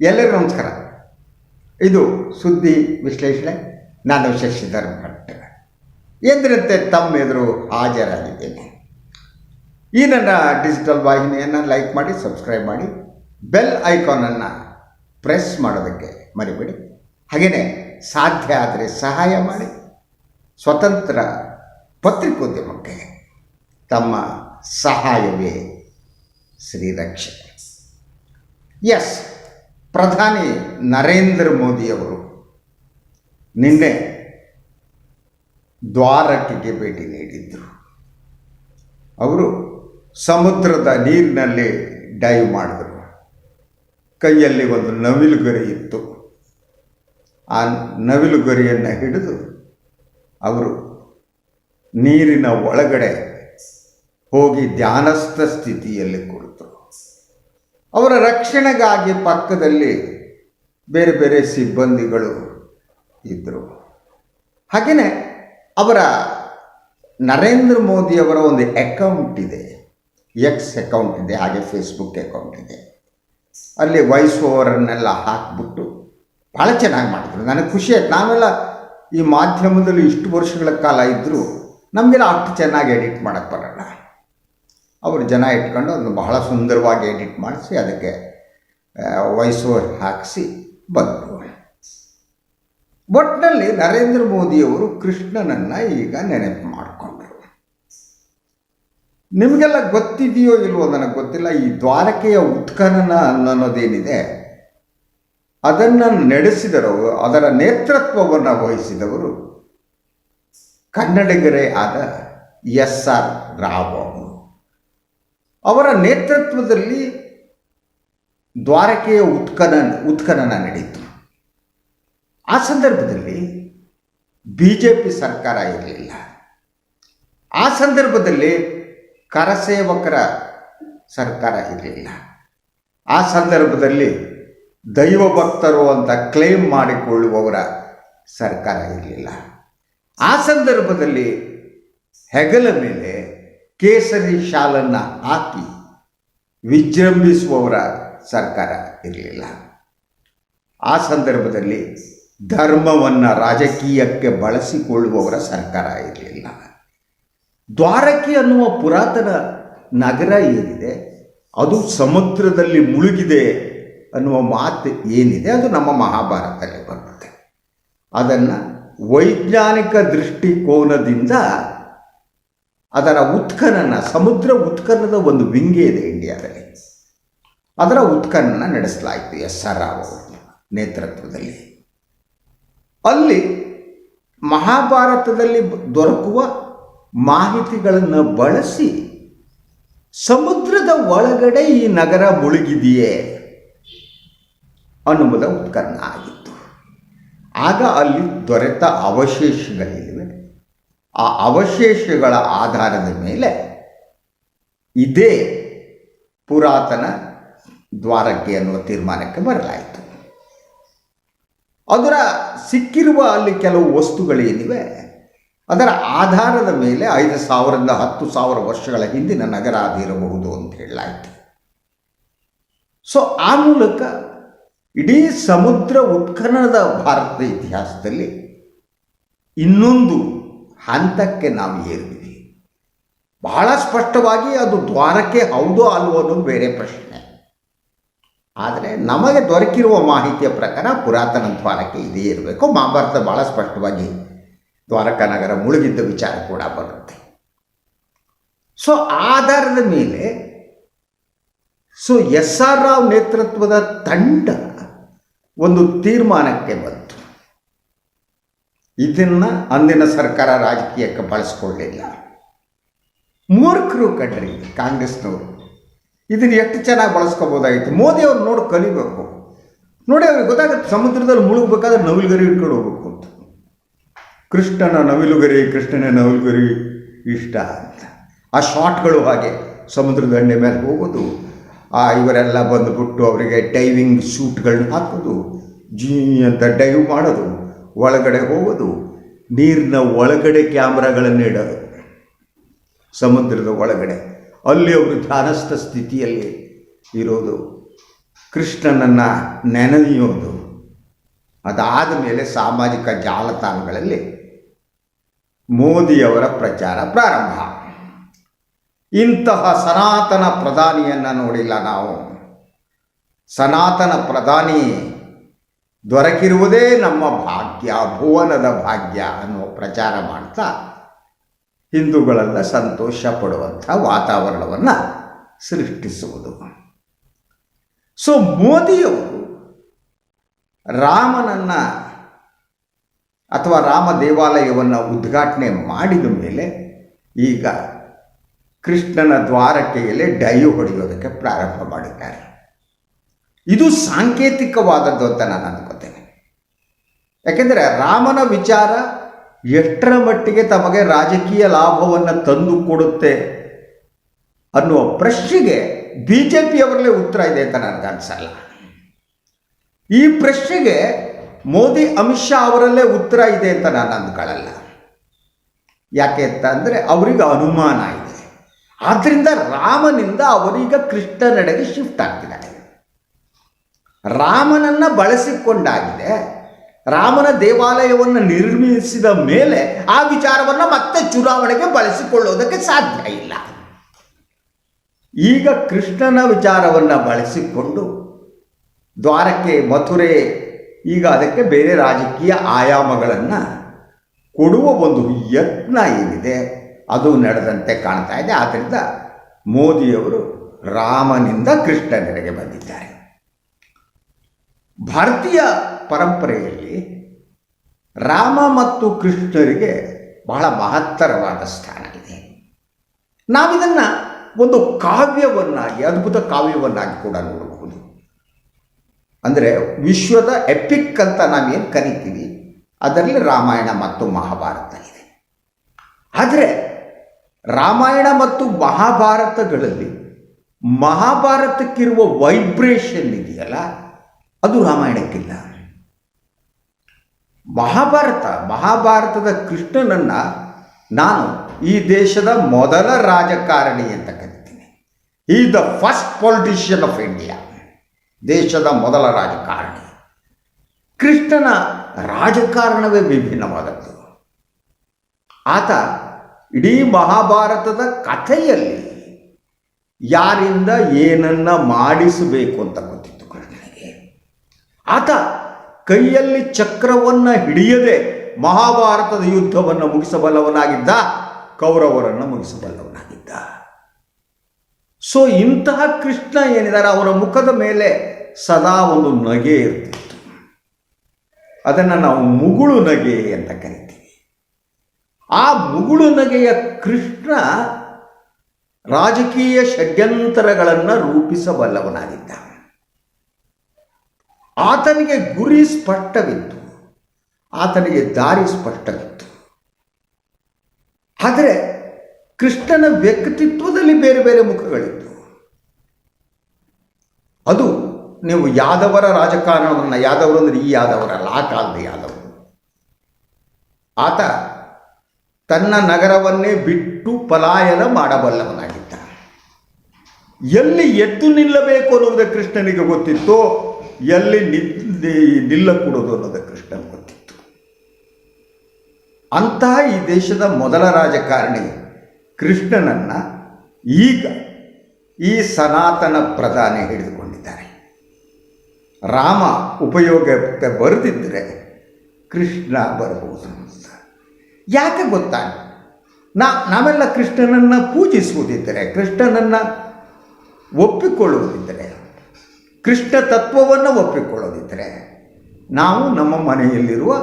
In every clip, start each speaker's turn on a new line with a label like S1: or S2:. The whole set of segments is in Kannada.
S1: ಎಲ್ಲರಿಗೂ ನಮಸ್ಕಾರ. ಇದು ಸುದ್ದಿ ವಿಶ್ಲೇಷಣೆ. ನಾನು ಶಶಿಧರ್ ಭಟ್ ಎಂದಿರಂತೆ ತಮ್ಮ ಎದುರು ಹಾಜರಾಗಿದ್ದೇನೆ. ಈ ನನ್ನ ಡಿಜಿಟಲ್ ವಾಹಿನಿಯನ್ನು ಲೈಕ್ ಮಾಡಿ ಸಬ್ಸ್ಕ್ರೈಬ್ ಮಾಡಿ ಬೆಲ್ ಐಕಾನನ್ನು ಪ್ರೆಸ್ ಮಾಡೋದಕ್ಕೆ ಮರಿಬೇಡಿ. ಹಾಗೆಯೇ ಸಾಧ್ಯ ಆದರೆ ಸಹಾಯ ಮಾಡಿ. ಸ್ವತಂತ್ರ ಪತ್ರಿಕೋದ್ಯಮಕ್ಕೆ ತಮ್ಮ ಸಹಾಯವೇ ಶ್ರೀರಕ್ಷೆ ಎಸ್ ಪ್ರಧಾನಿ ನರೇಂದ್ರ ಮೋದಿಯವರು ನಿನ್ನೆ ದ್ವಾರಕೆಗೆ ಭೇಟಿ ನೀಡಿದ್ದರು ಅವರು ಸಮುದ್ರದ ನೀರಿನಲ್ಲಿ ಡೈವ್ ಮಾಡಿದರು. ಕೈಯಲ್ಲಿ ಒಂದು ನವಿಲುಗರಿ ಇತ್ತು. ಆ ನವಿಲುಗರಿಯನ್ನು ಹಿಡಿದು ಅವರು ನೀರಿನ ಒಳಗಡೆ ಹೋಗಿ ಧ್ಯಾನಸ್ಥ ಸ್ಥಿತಿಯಲ್ಲಿ ಕುಳಿತರು ಅವರ ರಕ್ಷಣೆಗಾಗಿ ಪಕ್ಕದಲ್ಲಿ ಬೇರೆ ಬೇರೆ ಸಿಬ್ಬಂದಿಗಳು ಇದ್ದರು ಹಾಗೆಯೇ ಅವರ ನರೇಂದ್ರ ಮೋದಿಯವರ ಒಂದು ಅಕೌಂಟ್ ಇದೆ. ಎಕ್ಸ್ ಅಕೌಂಟ್ ಇದೆ, ಹಾಗೆ ಫೇಸ್ಬುಕ್ ಅಕೌಂಟ್ ಇದೆ. ಅಲ್ಲಿ ವಾಯ್ಸ್ ಓವರನ್ನೆಲ್ಲ ಹಾಕ್ಬಿಟ್ಟು ಭಾಳ ಚೆನ್ನಾಗಿ ಮಾಡಿದ್ರು. ನನಗೆ ಖುಷಿ ಆಯ್ತು. ನಾವೆಲ್ಲ ಈ ಮಾಧ್ಯಮದಲ್ಲಿ ಇಷ್ಟು ವರ್ಷಗಳ ಕಾಲ ಇದ್ದರೂ ನಮಗೆಲ್ಲ ಅಷ್ಟು ಚೆನ್ನಾಗಿ ಎಡಿಟ್ ಮಾಡೋಕ್ಕೆ ಬರೋಲ್ಲ. ಅವರು ಜನ ಇಟ್ಕೊಂಡು ಅದನ್ನು ಬಹಳ ಸುಂದರವಾಗಿ ಎಡಿಟ್ ಮಾಡಿಸಿ ಅದಕ್ಕೆ ವಾಯ್ಸ್ ಹಾಕಿಸಿ ಬಂದರು ಒಟ್ಟಿನಲ್ಲಿ ನರೇಂದ್ರ ಮೋದಿಯವರು ಕೃಷ್ಣನನ್ನು ಈಗ ನೆನಪು ಮಾಡಿಕೊಂಡರು. ನಿಮಗೆಲ್ಲ ಗೊತ್ತಿದೆಯೋ ಇಲ್ವೋ ನನಗೆ ಗೊತ್ತಿಲ್ಲ, ಈ ದ್ವಾರಕೆಯ ಉತ್ಖನನ ಅನ್ನೋದೇನಿದೆ, ಅದನ್ನು ನಡೆಸಿದವರು, ಅದರ ನೇತೃತ್ವವನ್ನು ವಹಿಸಿದವರು ಕನ್ನಡಿಗರೇ ಆದ ಎಸ್ ಆರ್ ರಾವ್ ಅವರು ನೇತೃತ್ವದಲ್ಲಿ ದ್ವಾರಕೆಯ ಉತ್ಖನನ ಉತ್ಖನನ ನಡೆಯಿತು ಆ ಸಂದರ್ಭದಲ್ಲಿ ಬಿ ಜೆ ಪಿ ಸರ್ಕಾರ ಇರಲಿಲ್ಲ. ಆ ಸಂದರ್ಭದಲ್ಲಿ ಕರಸೇವಕರ ಸರ್ಕಾರ ಇರಲಿಲ್ಲ. ಆ ಸಂದರ್ಭದಲ್ಲಿ ದೈವ ಭಕ್ತರು ಅಂತ ಕ್ಲೇಮ್ ಮಾಡಿಕೊಳ್ಳುವವರ ಸರ್ಕಾರ ಇರಲಿಲ್ಲ. ಆ ಸಂದರ್ಭದಲ್ಲಿ ಹೆಗಲ ಮೇಲೆ ಕೇಸರಿ ಶಾಲನ್ನು ಹಾಕಿ ವಿಜೃಂಭಿಸುವವರ ಸರ್ಕಾರ ಇರಲಿಲ್ಲ. ಆ ಸಂದರ್ಭದಲ್ಲಿ ಧರ್ಮವನ್ನು ರಾಜಕೀಯಕ್ಕೆ ಬಳಸಿಕೊಳ್ಳುವವರ ಸರ್ಕಾರ ಇರಲಿಲ್ಲ. ದ್ವಾರಕೆ ಅನ್ನುವ ಪುರಾತನ ನಗರ ಏನಿದೆ, ಅದು ಸಮುದ್ರದಲ್ಲಿ ಮುಳುಗಿದೆ ಅನ್ನುವ ಮಾತು ಏನಿದೆ, ಅದು ನಮ್ಮ ಮಹಾಭಾರತದಲ್ಲಿ ಬರುತ್ತೆ. ಅದನ್ನು ವೈಜ್ಞಾನಿಕ ದೃಷ್ಟಿಕೋನದಿಂದ ಅದರ ಉತ್ಖನನ, ಸಮುದ್ರ ಉತ್ಖನದ ಒಂದು ವಿಂಗೆ ಇದೆ ಇಂಡಿಯಾದಲ್ಲಿ. ಅದರ ಉತ್ಖನನ ನಡೆಸಲಾಯಿತು ಎಸ್ ಆರ್ ರಾವ್ ಅವರ ನೇತೃತ್ವದಲ್ಲಿ. ಅಲ್ಲಿ ಮಹಾಭಾರತದಲ್ಲಿ ದೊರಕುವ ಮಾಹಿತಿಗಳನ್ನು ಬಳಸಿ ಸಮುದ್ರದ ಒಳಗಡೆ ಈ ನಗರ ಮುಳುಗಿದೆಯೇ ಅನ್ನುವುದ ಉತ್ಖನನ ಆಗಿತ್ತು. ಆಗ ಅಲ್ಲಿ ದೊರೆತ ಅವಶೇಷಗಳಿವೆ ಆ ಅವಶೇಷಗಳ ಆಧಾರದ ಮೇಲೆ ಇದೇ ಪುರಾತನ ದ್ವಾರಕ್ಕೆ ಅನ್ನುವ ತೀರ್ಮಾನಕ್ಕೆ ಬರಲಾಯಿತು. ಅದರ ಸಿಕ್ಕಿರುವ ಅಲ್ಲಿ ಕೆಲವು ವಸ್ತುಗಳೇನಿವೆ ಅದರ ಆಧಾರದ ಮೇಲೆ ಐದು ಸಾವಿರದಿಂದ ಹತ್ತು ಸಾವಿರ ವರ್ಷಗಳ ಹಿಂದಿನ ನಗರ ಅದಿರಬಹುದು ಅಂತ ಹೇಳಲಾಯಿತು. ಸೊ ಆ ಮೂಲಕ ಇಡೀ ಸಮುದ್ರ ಉತ್ಖನನದ ಭಾರತದ ಇತಿಹಾಸದಲ್ಲಿ ಇನ್ನೊಂದು ಹಂತಕ್ಕೆ ನಾವು ಏರಿದ್ವಿ ಬಹಳ ಸ್ಪಷ್ಟವಾಗಿ ಅದು ದ್ವಾರಕ್ಕೆ ಹೌದು ಅಲ್ವೋ ಅನ್ನೋದು ಬೇರೆ ಪ್ರಶ್ನೆ. ಆದರೆ ನಮಗೆ ದೊರಕಿರುವ ಮಾಹಿತಿಯ ಪ್ರಕಾರ ಪುರಾತನ ದ್ವಾರಕ್ಕೆ ಇದೇ ಇರಬೇಕು. ಮಹಾಭಾರತ ಭಾಳ ಸ್ಪಷ್ಟವಾಗಿ ದ್ವಾರಕ ನಗರ ಮುಳುಗಿದ್ದ ವಿಚಾರ ಕೂಡ ಬರುತ್ತೆ. ಸೊ ಆಧಾರದ ಮೇಲೆ ಸೊ ಎಸ್ ಆರ್ ರಾವ್ ನೇತೃತ್ವದ ತಂಡ ಒಂದು ತೀರ್ಮಾನಕ್ಕೆ ಬಂತು. ಇದನ್ನು ಅಂದಿನ ಸರ್ಕಾರ ರಾಜಕೀಯಕ್ಕೆ ಬಳಸ್ಕೊಳ್ಳಿಲ್ಲ. ಮೂರ್ಖರು ಕಣ್ರಿ ಕಾಂಗ್ರೆಸ್ನವರು. ಇದನ್ನು ಎಷ್ಟು ಚೆನ್ನಾಗಿ ಬಳಸ್ಕೋಬೋದಾಗಿತ್ತು? ಮೋದಿ ಅವ್ರು ನೋಡಿ ಕಲಿಬೇಕು. ನೋಡಿ ಅವ್ರಿಗೆ ಗೊತ್ತಾಗುತ್ತೆ ಸಮುದ್ರದಲ್ಲಿ ಮುಳುಗಬೇಕಾದ್ರೆ ನವಿಲುಗರಿ ಇಟ್ಕೊಂಡು ಹೋಗ್ಬೇಕು ಅಂತ. ಕೃಷ್ಣನ ನವಿಲುಗರಿ ಕೃಷ್ಣನ ನವಿಲುಗರಿ ಇಷ್ಟ ಅಂತ. ಆ ಶಾಟ್ಗಳು ಹಾಗೆ ಸಮುದ್ರದ ದಂಡೆ ಮೇಲೆ ಹೋಗೋದು. ಆ ಇವರೆಲ್ಲ ಬಂದುಬಿಟ್ಟು ಅವರಿಗೆ ಡೈವಿಂಗ್ ಸೂಟ್ಗಳನ್ನ ಹಾಕೋದು. ಜೀ ಅಂತ ಡೈವ್ ಮಾಡೋದು. ಒಳಗಡೆ ಹೋಗೋದು, ನೀರಿನ ಒಳಗಡೆ ಕ್ಯಾಮ್ರಾಗಳನ್ನು ಇಡೋದು. ಸಮುದ್ರದ ಒಳಗಡೆ. ಅಲ್ಲಿ ಅವರು ಧ್ಯಾನಸ್ಥ ಸ್ಥಿತಿಯಲ್ಲಿ ಇರೋದು. ಕೃಷ್ಣನನ್ನು ನೆನೆಯೋದು. ಅದಾದ ಮೇಲೆ ಸಾಮಾಜಿಕ ಜಾಲತಾಣಗಳಲ್ಲಿ ಮೋದಿಯವರ ಪ್ರಚಾರ ಪ್ರಾರಂಭ. ಇಂತಹ ಸನಾತನ ಪ್ರಧಾನಿಯನ್ನು ನೋಡಿಲ್ಲ ನಾವು. ಸನಾತನ ಪ್ರಧಾನಿ ದೊರಕಿರುವುದೇ ನಮ್ಮ ಭಾಗ್ಯ, ಭುವನದ ಭಾಗ್ಯ ಅನ್ನೋ ಪ್ರಚಾರ ಮಾಡ್ತಾ ಹಿಂದೂಗಳೆಲ್ಲ ಸಂತೋಷ ಪಡುವಂಥ ವಾತಾವರಣವನ್ನು ಸೃಷ್ಟಿಸುವುದು. ಸೊ ಮೋದಿಯವರು ರಾಮನನ್ನು ಅಥವಾ ರಾಮ ದೇವಾಲಯವನ್ನು ಉದ್ಘಾಟನೆ ಮಾಡಿದ ಮೇಲೆ ಈಗ ಕೃಷ್ಣನ ದ್ವಾರಕೆಯಲ್ಲಿ ಡೈ ಹೊಡೆಯೋದಕ್ಕೆ ಪ್ರಾರಂಭ ಮಾಡಿದ್ದಾರೆ. ಇದು ಸಾಂಕೇತಿಕವಾದದ್ದು ಅಂತ ನಾನು ಯಾಕೆಂದರೆ ರಾಮನ ವಿಚಾರ ಎಷ್ಟರ ಮಟ್ಟಿಗೆ ತಮಗೆ ರಾಜಕೀಯ ಲಾಭವನ್ನು ತಂದು ಕೊಡುತ್ತೆ ಅನ್ನುವ ಪ್ರಶ್ನೆಗೆ ಬಿ ಜೆ ಪಿಯವರಲ್ಲೇ ಉತ್ತರ ಇದೆ ಅಂತ ನನಗೆ ಅನಿಸಲ್ಲ. ಈ ಪ್ರಶ್ನೆಗೆ ಮೋದಿ, ಅಮಿತ್ ಶಾ ಅವರಲ್ಲೇ ಉತ್ತರ ಇದೆ ಅಂತ ನಾನು ಅಂದ್ಕೊಳ್ಳಲ್ಲ ಯಾಕೆ ಅಂತ ಅಂದರೆ ಅವರಿಗೆ ಅನುಮಾನ ಇದೆ. ಆದ್ದರಿಂದ ರಾಮನಿಂದ ಅವರೀಗ ಕೃಷ್ಣನೆಡೆಗೆ ಶಿಫ್ಟ್ ಆಗ್ತಿದ್ದಾರೆ. ರಾಮನನ್ನು ಬಳಸಿಕೊಂಡಾಗಿದೆ. ರಾಮನ ದೇವಾಲಯವನ್ನು ನಿರ್ಮಿಸಿದ ಮೇಲೆ ಆ ವಿಚಾರವನ್ನು ಮತ್ತೆ ಚುನಾವಣೆಗೆ ಬಳಸಿಕೊಳ್ಳುವುದಕ್ಕೆ ಸಾಧ್ಯ ಇಲ್ಲ. ಈಗ ಕೃಷ್ಣನ ವಿಚಾರವನ್ನು ಬಳಸಿಕೊಂಡು ದ್ವಾರಕ್ಕೆ, ಮಥುರೆ, ಈಗ ಅದಕ್ಕೆ ಬೇರೆ ರಾಜಕೀಯ ಆಯಾಮಗಳನ್ನು ಕೊಡುವ ಒಂದು ಯತ್ನ ಏನಿದೆ, ಅದು ನಡೆದಂತೆ ಕಾಣ್ತಾ ಇದೆ. ಆದ್ದರಿಂದ ಮೋದಿಯವರು ರಾಮನಿಂದ ಕೃಷ್ಣನೆಡೆಗೆ ಬಂದಿದ್ದಾರೆ. ಭಾರತೀಯ ಪರಂಪರೆಯಲ್ಲಿ ರಾಮ ಮತ್ತು ಕೃಷ್ಣರಿಗೆ ಬಹಳ ಮಹತ್ತರವಾದ ಸ್ಥಾನ ಇದೆ. ನಾವಿದನ್ನು ಒಂದು ಕಾವ್ಯವನ್ನಾಗಿ, ಅದ್ಭುತ ಕಾವ್ಯವನ್ನಾಗಿ ಕೂಡ ನೋಡಬಹುದು ಅಂದರೆ ವಿಶ್ವದ ಎಪಿಕ್ ಅಂತ ನಾವೇನು ಕರಿತೀವಿ, ಅದರಲ್ಲಿ ರಾಮಾಯಣ ಮತ್ತು ಮಹಾಭಾರತ ಇದೆ. ಆದರೆ ರಾಮಾಯಣ ಮತ್ತು ಮಹಾಭಾರತಗಳಲ್ಲಿ ಮಹಾಭಾರತಕ್ಕಿರುವ ವೈಬ್ರೇಷನ್ ಇದೆಯಲ್ಲ ಅದು ರಾಮಾಯಣಕ್ಕಿಲ್ಲ. ಮಹಾಭಾರತ, ಮಹಾಭಾರತದ ಕೃಷ್ಣನನ್ನು ನಾನು ಈ ದೇಶದ ಮೊದಲ ರಾಜಕಾರಣಿ ಅಂತ ಕರಿತೀನಿ. ಈ the first politician of India ದೇಶದ ಮೊದಲ ರಾಜಕಾರಣಿ. ಕೃಷ್ಣನ ರಾಜಕಾರಣವೇ ವಿಭಿನ್ನವಾದದ್ದು. ಆತ ಇಡೀ ಮಹಾಭಾರತದ ಕಥೆಯಲ್ಲಿ ಯಾರಿಂದ ಏನನ್ನ ಮಾಡಿಸಬೇಕು ಅಂತ ಕೃಷ್ಣನಿಗೆ ಆತ ಕೈಯಲ್ಲಿ ಚಕ್ರವನ್ನು ಹಿಡಿಯದೆ ಮಹಾಭಾರತದ ಯುದ್ಧವನ್ನು ಮುಗಿಸಬಲ್ಲವನಾಗಿದ್ದ, ಕೌರವರನ್ನು ಮುಗಿಸಬಲ್ಲವನಾಗಿದ್ದ. ಸೊ ಇಂತಹ ಕೃಷ್ಣ ಏನಿದ್ದಾರೆ ಅವರ ಮುಖದ ಮೇಲೆ ಸದಾ ಒಂದು ನಗೆ ಇರ್ತಿತ್ತು. ಅದನ್ನು ನಾವು ಮುಗುಳು ನಗೆ ಅಂತ ಕರಿತೀವಿ. ಆ ಮುಗುಳು ನಗೆಯ ಕೃಷ್ಣ ರಾಜಕೀಯ ಷಡ್ಯಂತರಗಳನ್ನು ರೂಪಿಸಬಲ್ಲವನಾಗಿದ್ದ. ಆತನಿಗೆ ಗುರಿ ಸ್ಪಷ್ಟವಿತ್ತು. ಆತನಿಗೆ ದಾರಿ ಸ್ಪಷ್ಟವಿತ್ತು. ಆದರೆ ಕೃಷ್ಣನ ವ್ಯಕ್ತಿತ್ವದಲ್ಲಿ ಬೇರೆ ಬೇರೆ ಮುಖಗಳಿತ್ತು ಅದು ನೀವು ಯಾದವರ ರಾಜಕಾರಣವನ್ನು, ಯಾದವರು ಅಂದರೆ ಈ ಯಾದವರಲ್ಲ, ಆ ಕಾಲದ ಯಾದವರು. ಆತ ತನ್ನ ನಗರವನ್ನೇ ಬಿಟ್ಟು ಪಲಾಯನ ಮಾಡಬಲ್ಲವನಾಗಿದ್ದ. ಎಲ್ಲಿ ಎದ್ದು ನಿಲ್ಲಬೇಕು ಅನ್ನುವುದೇ ಕೃಷ್ಣನಿಗೆ ಗೊತ್ತಿತ್ತು ಎಲ್ಲಿ ನಿಲ್ಲಕೂಡದು ಅನ್ನೋದು ಕೃಷ್ಣ ಗೊತ್ತಿತ್ತು. ಅಂತಹ ಈ ದೇಶದ ಮೊದಲ ರಾಜಕಾರಣಿ ಕೃಷ್ಣನನ್ನು ಈಗ ಈ ಸನಾತನ ಪ್ರಧಾನಿ ಹಿಡಿದುಕೊಂಡಿದ್ದಾರೆ. ರಾಮ ಉಪಯೋಗಕ್ಕೆ ಬರೆದಿದ್ದರೆ ಕೃಷ್ಣ ಬರಬಹುದು ಯಾಕೆ ಗೊತ್ತಾ? ನಾ, ನಾವೆಲ್ಲ ಕೃಷ್ಣನನ್ನು ಪೂಜಿಸುವುದಿದ್ದರೆ, ಕೃಷ್ಣನನ್ನು ಒಪ್ಪಿಕೊಳ್ಳುವುದಿದ್ದರೆ ಕೃಷ್ಣ ತತ್ವವನ್ನು ಒಪ್ಪಿಕೊಳ್ಳೋದಿದ್ದರೆ ನಾವು ನಮ್ಮ ಮನೆಯಲ್ಲಿರುವ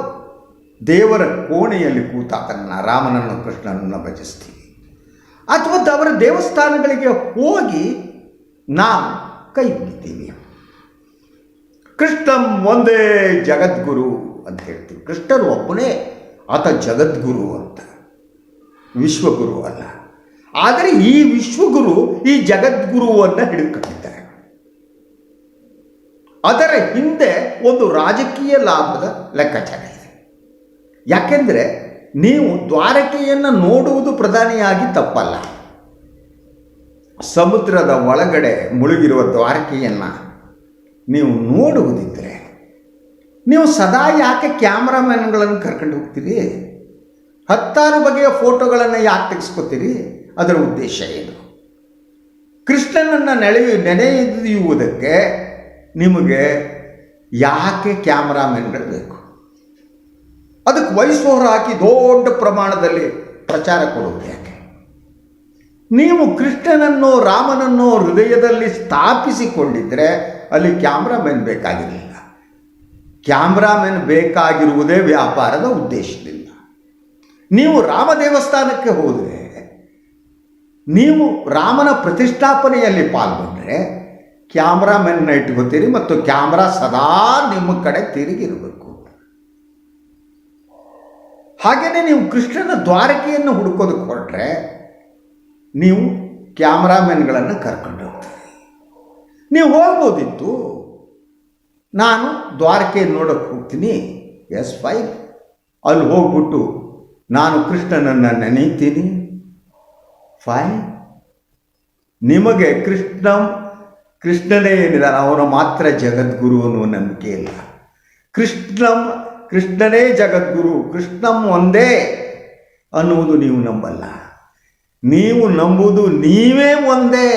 S1: ದೇವರ ಕೋಣೆಯಲ್ಲಿ ಕೂತಾತನನ್ನು ರಾಮನನ್ನು ಕೃಷ್ಣನನ್ನು ಭಜಿಸ್ತೀವಿ. ಅಥವಾ ಅವರ ದೇವಸ್ಥಾನಗಳಿಗೆ ಹೋಗಿ ನಾವು ಕೈ ಮುಗಿತೀವಿ. ಕೃಷ್ಣಂ ಒಂದೇ ಜಗದ್ಗುರು ಅಂತ ಹೇಳ್ತೀವಿ. ಕೃಷ್ಣರು ಒಬ್ಬನೇ, ಆತ ಜಗದ್ಗುರು ಅಂತ. ವಿಶ್ವಗುರು ಅಲ್ಲ. ಆದರೆ ಈ ವಿಶ್ವಗುರು ಈ ಜಗದ್ಗುರುವನ್ನು ಹಿಡಿದುಕೊಂಡಿದ್ದಾರೆ ಅದರ ಹಿಂದೆ ಒಂದು ರಾಜಕೀಯ ಲಾಭದ ಲೆಕ್ಕಾಚಾರ ಇದೆ. ಯಾಕೆಂದರೆ ನೀವು ದ್ವಾರಕೆಯನ್ನು ನೋಡುವುದು ಪ್ರಧಾನಿಯಾಗಿ ತಪ್ಪಲ್ಲ. ಸಮುದ್ರದ ಒಳಗಡೆ ಮುಳುಗಿರುವ ದ್ವಾರಕೆಯನ್ನು ನೀವು ನೋಡುವುದಿದ್ದರೆ ನೀವು ಸದಾ ಯಾಕೆ ಕ್ಯಾಮ್ರಾಮ್ಯಾನ್ಗಳನ್ನು ಕರ್ಕೊಂಡು ಹೋಗ್ತೀರಿ? ಹತ್ತಾರು ಬಗೆಯ ಫೋಟೋಗಳನ್ನು ಯಾಕೆ ತೆಗೆಸ್ಕೊತೀರಿ? ಅದರ ಉದ್ದೇಶ ಏನು? ಕೃಷ್ಣನನ್ನು ನೆಳೆಯು ನೆನೆಯುವುದಕ್ಕೆ ನಿಮಗೆ ಯಾಕೆ ಕ್ಯಾಮ್ರಾಮನ್ಗಳು ಬೇಕು? ಅದಕ್ಕೆ ವಯಸ್ಸೋರು ಹಾಕಿ ದೊಡ್ಡ ಪ್ರಮಾಣದಲ್ಲಿ ಪ್ರಚಾರ ಕೊಡುವುದು ಯಾಕೆ? ನೀವು ಕೃಷ್ಣನನ್ನು ರಾಮನನ್ನು ಹೃದಯದಲ್ಲಿ ಸ್ಥಾಪಿಸಿಕೊಂಡಿದ್ದರೆ ಅಲ್ಲಿ ಕ್ಯಾಮ್ರಾಮನ್ ಬೇಕಾಗಿರಲಿಲ್ಲ. ಕ್ಯಾಮ್ರಾಮನ್ ಬೇಕಾಗಿರುವುದೇ ವ್ಯಾಪಾರದ ಉದ್ದೇಶದಿಂದ. ನೀವು ರಾಮ ದೇವಸ್ಥಾನಕ್ಕೆ ಹೋದರೆ, ನೀವು ರಾಮನ ಪ್ರತಿಷ್ಠಾಪನೆಯಲ್ಲಿ ಪಾಲ್ಗೊಂಡ್ರೆ ಕ್ಯಾಮ್ರಾಮೆನ್ನ ಇಟ್ಕೋತೀರಿ ಮತ್ತು ಕ್ಯಾಮ್ರಾ ಸದಾ ನಿಮ್ಮ ಕಡೆ ತಿರುಗಿರಬೇಕು. ಹಾಗೆಯೇ ನೀವು ಕೃಷ್ಣನ ದ್ವಾರಕೆಯನ್ನು ಹುಡುಕೋದಕ್ಕೆ ಹೊರಟ್ರೆ ನೀವು ಕ್ಯಾಮ್ರಾಮನ್ಗಳನ್ನು ಕರ್ಕೊಂಡು ಹೋಗ್ತೀರಿ. ನೀವು ಹೋಗ್ಬೋದಿತ್ತು, ನಾನು ದ್ವಾರಕೆಯನ್ನು ನೋಡೋಕ್ಕೆ ಹೋಗ್ತೀನಿ, ಎಸ್ ಫೈ ಅಲ್ಲಿ ಹೋಗ್ಬಿಟ್ಟು ನಾನು ಕೃಷ್ಣನನ್ನು ನೆನೆಯುತ್ತೀನಿ ಫೈ ನಿಮಗೆ ಕೃಷ್ಣ ಕೃಷ್ಣನೇ ಏನಿಲ್ಲ, ಅವನು ಮಾತ್ರ ಜಗದ್ಗುರು ಅನ್ನುವ ನಂಬಿಕೆ ಇಲ್ಲ. ಕೃಷ್ಣಂ, ಕೃಷ್ಣನೇ ಜಗದ್ಗುರು, ಕೃಷ್ಣಂ ಒಂದೇ ಅನ್ನುವುದು ನೀವು ನಂಬಲ್ಲ. ನೀವು ನಂಬುವುದು ನೀವೇ ಒಂದೇ.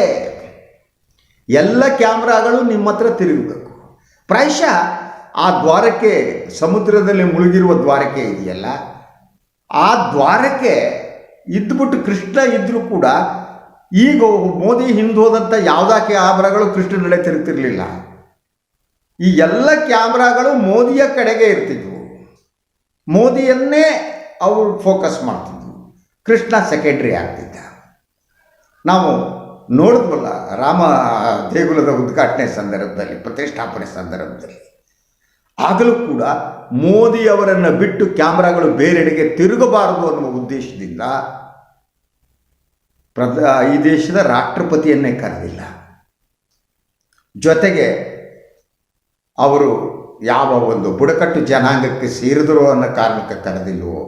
S1: ಎಲ್ಲ ಕ್ಯಾಮ್ರಾಗಳು ನಿಮ್ಮ ಹತ್ರ ತಿರುಗಬೇಕು. ಪ್ರಾಯಶಃ ಆ ದ್ವಾರಕ್ಕೆ, ಸಮುದ್ರದಲ್ಲಿ ಮುಳುಗಿರುವ ದ್ವಾರಕೆ ಇದೆಯಲ್ಲ, ಆ ದ್ವಾರಕ್ಕೆ ಇದ್ಬಿಟ್ಟು ಕೃಷ್ಣ ಇದ್ದರೂ ಕೂಡ ಈಗ ಮೋದಿ ಹಿಂದೆ ಹೋದಂಥ ಯಾವುದಾ ಕ್ಯಾಮ್ರಾಗಳು ಕೃಷ್ಣನಡೆ ತಿರುಗ್ತಿರ್ಲಿಲ್ಲ. ಈ ಎಲ್ಲ ಕ್ಯಾಮ್ರಾಗಳು ಮೋದಿಯ ಕಡೆಗೆ ಇರ್ತಿದ್ವು. ಮೋದಿಯನ್ನೇ ಅವರು ಫೋಕಸ್ ಮಾಡ್ತಿದ್ವು. ಕೃಷ್ಣ ಸೆಕ್ರೆಟರಿ ಆಗ್ತಿದ್ದ. ನಾವು ನೋಡಿದ್ವಲ್ಲ, ರಾಮ, ದೇಗುಲದ ಉದ್ಘಾಟನೆ ಸಂದರ್ಭದಲ್ಲಿ, ಪ್ರತಿಷ್ಠಾಪನೆ ಸಂದರ್ಭದಲ್ಲಿ. ಆಗಲೂ ಕೂಡ ಮೋದಿಯವರನ್ನು ಬಿಟ್ಟು ಕ್ಯಾಮ್ರಾಗಳು ಬೇರೆಡೆಗೆ ತಿರುಗಬಾರದು ಅನ್ನುವ ಉದ್ದೇಶದಿಂದ ಪ್ರಧ, ಈ ದೇಶದ ರಾಷ್ಟ್ರಪತಿಯನ್ನೇ ಕರೆದಿಲ್ಲ. ಜೊತೆಗೆ ಅವರು ಯಾವ ಒಂದು ಬುಡಕಟ್ಟು ಜನಾಂಗಕ್ಕೆ ಸೇರಿದ್ರು ಅನ್ನೋ ಕಾರಣಕ್ಕೆ ಕರೆದಿಲ್ವೋ,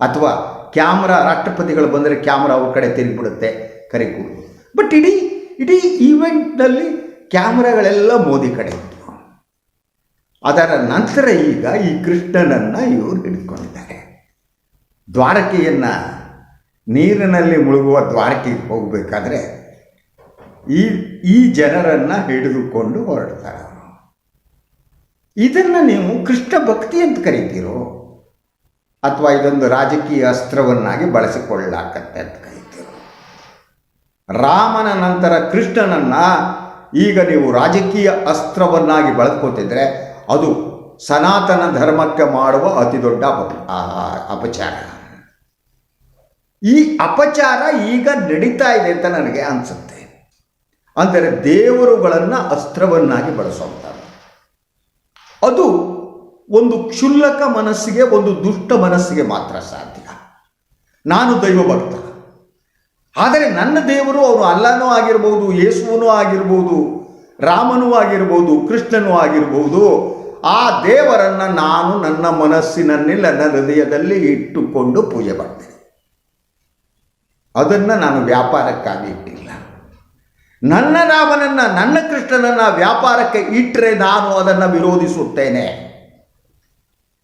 S1: ಅಥವಾ ಕ್ಯಾಮ್ರಾ ರಾಷ್ಟ್ರಪತಿಗಳು ಬಂದರೆ ಕ್ಯಾಮ್ರಾ ಅವ್ರ ಕಡೆ ತಿರುಗಿಬಿಡುತ್ತೆ ಕರಿಕೂರು ಬಟ್ ಇಡೀ ಇಡೀ ಈವೆಂಟ್ನಲ್ಲಿ ಕ್ಯಾಮ್ರಾಗಳೆಲ್ಲ ಮೋದಿ ಕಡೆ ಇತ್ತು. ಅದರ ನಂತರ ಈಗ ಈ ಕೃಷ್ಣನನ್ನು ಇವರು ಹಿಡ್ಕೊಂಡಿದ್ದಾರೆ. ದ್ವಾರಕೆಯನ್ನು ನೀರಿನಲ್ಲಿ ಮುಳುಗುವ ದ್ವಾರಕೆಗೆ ಹೋಗಬೇಕಾದ್ರೆ ಈ ಈ ಜನರನ್ನು ಹಿಡಿದುಕೊಂಡು ಹೊರಡ್ತಾರೆ. ಇದನ್ನು ನೀವು ಕೃಷ್ಣ ಭಕ್ತಿ ಅಂತ ಕರಿತೀರೋ, ಅಥವಾ ಇದೊಂದು ರಾಜಕೀಯ ಅಸ್ತ್ರವನ್ನಾಗಿ ಬಳಸಿಕೊಳ್ಳಾಕತ್ತೆ ಅಂತ ಕರಿತೀರೋ. ರಾಮನ ನಂತರ ಕೃಷ್ಣನನ್ನು ಈಗ ನೀವು ರಾಜಕೀಯ ಅಸ್ತ್ರವನ್ನಾಗಿ ಬಳಸ್ಕೋತಿದ್ರೆ ಅದು ಸನಾತನ ಧರ್ಮಕ್ಕೆ ಮಾಡುವ ಅತಿ ದೊಡ್ಡ ಅಪಚಾರ. ಈ ಅಪಚಾರ ಈಗ ನಡೀತಾ ಇದೆ ಅಂತ ನನಗೆ ಅನಿಸುತ್ತೆ. ಅಂದರೆ ದೇವರುಗಳನ್ನು ಅಸ್ತ್ರವನ್ನಾಗಿ ಬಳಸುವಂಥದ್ದು. ಅದು ಒಂದು ಕ್ಷುಲ್ಲಕ ಮನಸ್ಸಿಗೆ, ಒಂದು ದುಷ್ಟ ಮನಸ್ಸಿಗೆ ಮಾತ್ರ ಸಾಧ್ಯ. ನಾನು ದೈವ ಭಕ್ತ ಆದರೆ ನನ್ನ ದೇವರು ಅವರು ಅಲ್ಲನೂ ಆಗಿರ್ಬೋದು, ಯೇಸುವನೂ ಆಗಿರ್ಬೋದು, ರಾಮನೂ ಆಗಿರ್ಬೋದು, ಕೃಷ್ಣನೂ ಆಗಿರ್ಬೋದು, ಆ ದೇವರನ್ನು ನಾನು ನನ್ನ ಮನಸ್ಸಿನಲ್ಲಿ, ನನ್ನ ಹೃದಯದಲ್ಲಿ ಇಟ್ಟುಕೊಂಡು ಪೂಜೆ ಮಾಡ್ತೇನೆ. ಅದನ್ನು ನಾನು ವ್ಯಾಪಾರಕ್ಕಾಗಿ ಇಟ್ಟಿಲ್ಲ. ನನ್ನ ರಾಮನನ್ನು, ನನ್ನ ಕೃಷ್ಣನನ್ನು ವ್ಯಾಪಾರಕ್ಕೆ ಇಟ್ಟರೆ ನಾನು ಅದನ್ನು ವಿರೋಧಿಸುತ್ತೇನೆ.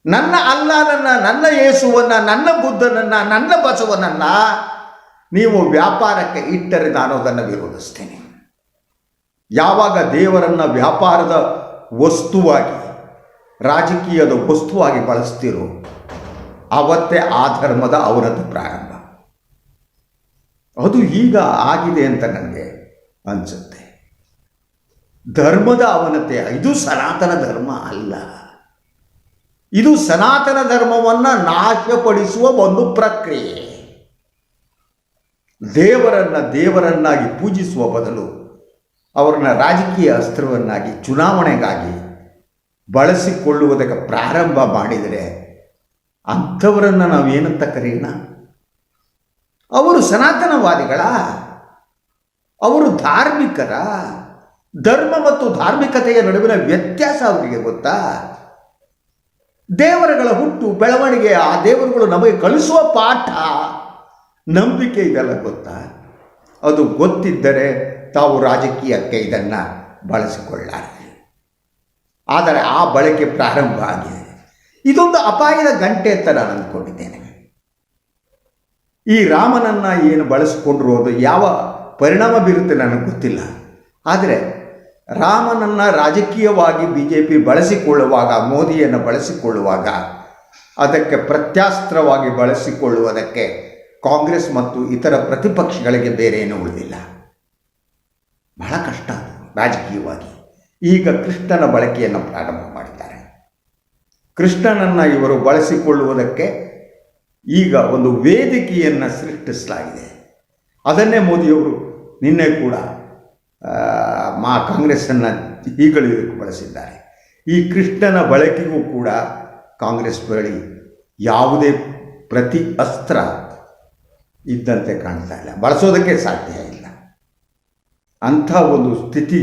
S1: ನನ್ನ ಅಲ್ಲಾನನ್ನು ನನ್ನ ಯೇಸುವನ್ನು, ನನ್ನ ಬುದ್ಧನನ್ನು, ನನ್ನ ಬಸವನನ್ನು ನೀವು ವ್ಯಾಪಾರಕ್ಕೆ ಇಟ್ಟರೆ ನಾನು ಅದನ್ನು ವಿರೋಧಿಸ್ತೇನೆ. ಯಾವಾಗ ದೇವರನ್ನು ವ್ಯಾಪಾರದ ವಸ್ತುವಾಗಿ, ರಾಜಕೀಯದ ವಸ್ತುವಾಗಿ ಬಳಸ್ತೀರೋ ಆವತ್ತೇ ಆ ಧರ್ಮದ ಅವರದ್ದು ಪ್ರಾರಂಭ. ಅದು ಈಗ ಆಗಿದೆ ಅಂತ ನನಗೆ ಅನಿಸುತ್ತೆ. ಧರ್ಮದ ಅವನತೆ, ಇದು ಸನಾತನ ಧರ್ಮ ಅಲ್ಲ. ಇದು ಸನಾತನ ಧರ್ಮವನ್ನು ನಾಶಪಡಿಸುವ ಒಂದು ಪ್ರಕ್ರಿಯೆ. ದೇವರನ್ನ ದೇವರನ್ನಾಗಿ ಪೂಜಿಸುವ ಬದಲು ಅವರನ್ನ ರಾಜಕೀಯ ಅಸ್ತ್ರವನ್ನಾಗಿ, ಚುನಾವಣೆಗಾಗಿ ಬಳಸಿಕೊಳ್ಳುವುದಕ್ಕೆ ಪ್ರಾರಂಭ ಮಾಡಿದರೆ ಅಂಥವರನ್ನು ನಾವು ಏನಂತ ಕರೆಯೋಣ? ಅವರು ಸನಾತನವಾದಿಗಳ, ಅವರು ಧಾರ್ಮಿಕರ, ಧರ್ಮ ಮತ್ತು ಧಾರ್ಮಿಕತೆಯ ನಡುವಿನ ವ್ಯತ್ಯಾಸ ಅವರಿಗೆ ಗೊತ್ತಾ? ದೇವರುಗಳ ಹುಟ್ಟು, ಬೆಳವಣಿಗೆ, ಆ ದೇವರುಗಳು ನಮಗೆ ಕಳಿಸುವ ಪಾಠ, ನಂಬಿಕೆ ಇದೆಲ್ಲ ಗೊತ್ತಾ? ಅದು ಗೊತ್ತಿದ್ದರೆ ತಾವು ರಾಜಕೀಯಕ್ಕೆ ಇದನ್ನು ಬಳಸಿಕೊಳ್ಳಾರೆ. ಆದರೆ ಆ ಬಳಕೆ ಪ್ರಾರಂಭ ಆಗಿದೆ. ಇದೊಂದು ಅಪಾಯದ ಗಂಟೆ ಅಂತ ನಾನು ಅಂದ್ಕೊಂಡಿದ್ದೇನೆ. ಈ ರಾಮನನ್ನು ಏನು ಬಳಸಿಕೊಂಡಿರೋದು ಯಾವ ಪರಿಣಾಮ ಬೀರುತ್ತೆ ನನಗೆ ಗೊತ್ತಿಲ್ಲ. ಆದರೆ ರಾಮನನ್ನು ರಾಜಕೀಯವಾಗಿ ಬಿ ಜೆ ಪಿ ಬಳಸಿಕೊಳ್ಳುವಾಗ, ಮೋದಿಯನ್ನು ಬಳಸಿಕೊಳ್ಳುವಾಗ, ಅದಕ್ಕೆ ಪ್ರತ್ಯಾಸ್ತ್ರವಾಗಿ ಬಳಸಿಕೊಳ್ಳುವುದಕ್ಕೆ ಕಾಂಗ್ರೆಸ್ ಮತ್ತು ಇತರ ಪ್ರತಿಪಕ್ಷಗಳಿಗೆ ಬೇರೆ ಏನು ಉಳಿದಿಲ್ಲ. ಬಹಳ ಕಷ್ಟ ಅದು ರಾಜಕೀಯವಾಗಿ. ಈಗ ಕೃಷ್ಣನ ಬಳಕೆಯನ್ನು ಪ್ರಾರಂಭ ಮಾಡಿದ್ದಾರೆ. ಕೃಷ್ಣನನ್ನು ಇವರು ಬಳಸಿಕೊಳ್ಳುವುದಕ್ಕೆ ಈಗ ಒಂದು ವೇದಿಕೆಯನ್ನು ಸೃಷ್ಟಿಸಲಾಗಿದೆ. ಅದನ್ನೇ ಮೋದಿಯವರು ನಿನ್ನೆ ಕೂಡ ಮಾ ಕಾಂಗ್ರೆಸ್ಸನ್ನು ಹೀಗಳಿದಕ್ಕೆ ಬಳಸಿದ್ದಾರೆ. ಈ ಕೃಷ್ಣನ ಬಳಕೆಗೂ ಕೂಡ ಕಾಂಗ್ರೆಸ್ ಬಳಿ ಯಾವುದೇ ಪ್ರತಿ ಅಸ್ತ್ರ ಇದ್ದಂತೆ ಕಾಣ್ತಾ ಇಲ್ಲ. ಬಳಸೋದಕ್ಕೆ ಸಾಧ್ಯ ಇಲ್ಲ. ಅಂಥ ಒಂದು ಸ್ಥಿತಿ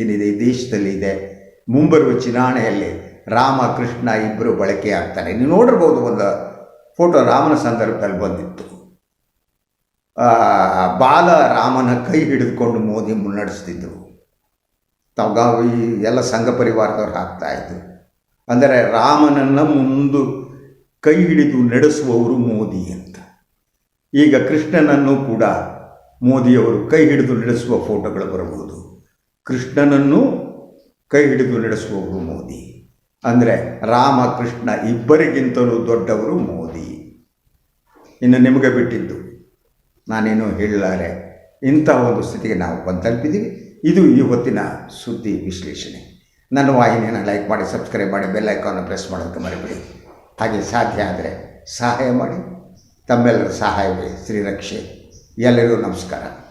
S1: ಏನಿದೆ? ಈ ದೇಶದಲ್ಲಿ ಇದೆ. ಮುಂಬರುವ ಚುನಾವಣೆಯಲ್ಲಿ ರಾಮ ಕೃಷ್ಣ ಇಬ್ಬರು ಬಳಕೆ ಆಗ್ತಾರೆ ನೀವು ನೋಡಿರ್ಬೋದು ಒಂದು ಫೋಟೋ ರಾಮನ ಸಂದರ್ಭದಲ್ಲಿ ಬಂದಿತ್ತು. ಬಾಲ ರಾಮನ ಕೈ ಹಿಡಿದುಕೊಂಡು ಮೋದಿ ಮುನ್ನಡೆಸ್ತಿದ್ರು. ತಾವು ಈ ಎಲ್ಲ ಸಂಘ ಪರಿವಾರದವ್ರು ಹಾಕ್ತಾಯಿದ್ರು ಅಂದರೆ ರಾಮನನ್ನು ಮುಂದು ಕೈ ಹಿಡಿದು ನಡೆಸುವವರು ಮೋದಿ ಅಂತ. ಈಗ ಕೃಷ್ಣನನ್ನು ಕೂಡ ಮೋದಿಯವರು ಕೈ ಹಿಡಿದು ನಡೆಸುವ ಫೋಟೋಗಳು ಬರಬಹುದು. ಕೃಷ್ಣನನ್ನು ಕೈ ಹಿಡಿದು ನಡೆಸುವವರು ಮೋದಿ. ಅಂದರೆ ರಾಮ ಕೃಷ್ಣ ಇಬ್ಬರಿಗಿಂತಲೂ ದೊಡ್ಡವರು ಮೋದಿ. ಇನ್ನು ನಿಮಗೆ ಬಿಟ್ಟಿದ್ದು ನಾನೇನು ಹೇಳಲಾರೆ. ಇಂಥ ಒಂದು ಸ್ಥಿತಿಗೆ ನಾವು ಬಂದು ತಲುಪಿದ್ದೀವಿ ಇದು ಈ ಹೊತ್ತಿನ ಸುದ್ದಿ ವಿಶ್ಲೇಷಣೆ. ನನ್ನ ವಾಹಿನಿಯನ್ನು ಲೈಕ್ ಮಾಡಿ, ಸಬ್ಸ್ಕ್ರೈಬ್ ಮಾಡಿ, ಬೆಲ್ ಐಕಾನ್ ಪ್ರೆಸ್ ಮಾಡೋದಕ್ಕೆ ಮರಿಬೇಡಿ. ಹಾಗೆ ಸಾಧ್ಯ ಆದರೆ ಸಹಾಯ ಮಾಡಿ. ತಮ್ಮೆಲ್ಲರ ಸಹಾಯವೇ ಶ್ರೀರಕ್ಷೆ. ಎಲ್ಲರಿಗೂ ನಮಸ್ಕಾರ.